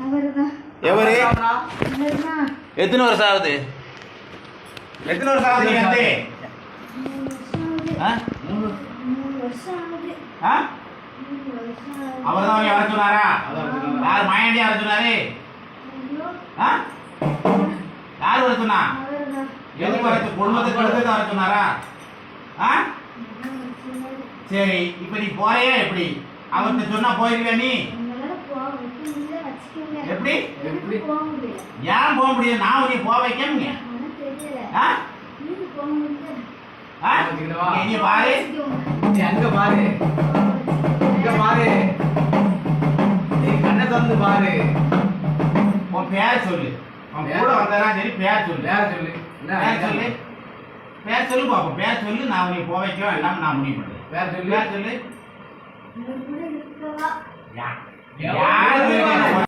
அவர்தான் எவரு? அவர்தான் எத்தனை வருஷம் ஆகுது? எத்தனை வருஷம் ஆகுது நீ வந்து? மூணு வருஷம் ஆகுது. ஆ? மூணு வருஷம் ஆகுது. ஆ? மூணு வருஷம் ஆகுது. அவர் தான் வர சொன்னாரா? யார் மாயாண்டி வர சொன்னாரு? யார் வர சொன்னா? அவர்தான் எதுக்கு வர குடும்பத்துக்கு அடுத்தது வர சொன்னாரா? ஆ. சரி இப்ப நீ போறியா எப்படி? அவர்கிட்ட சொன்னா போயிருவியா நீ எங்களால போக வைக்க முடியல, வச்சுக்கோங்க. எப்படி. ஏன் போக முடியும்? நான் உன்னை போக வைக்கணுங்க? இங்க பாரு. அங்க பாரு. இங்க பாரு. நீ கண்ணை திறந்து பாரு. உன் பேர் சொல்லு. உன் கூட வந்தா சரி பேர் சொல்லு. வேற சொல்லு. என்ன பேர் சொல்லு. பேர் சொல்லு பாப்போம். பேர் சொல்லு நான் உன்னை போக வைக்க வேண்டாம் நான் முடிவு பண்ணுறேன் வேற சொல்லு. பேர் சொல்லு. உங்க கூட இருக்கவா? யா- யாரு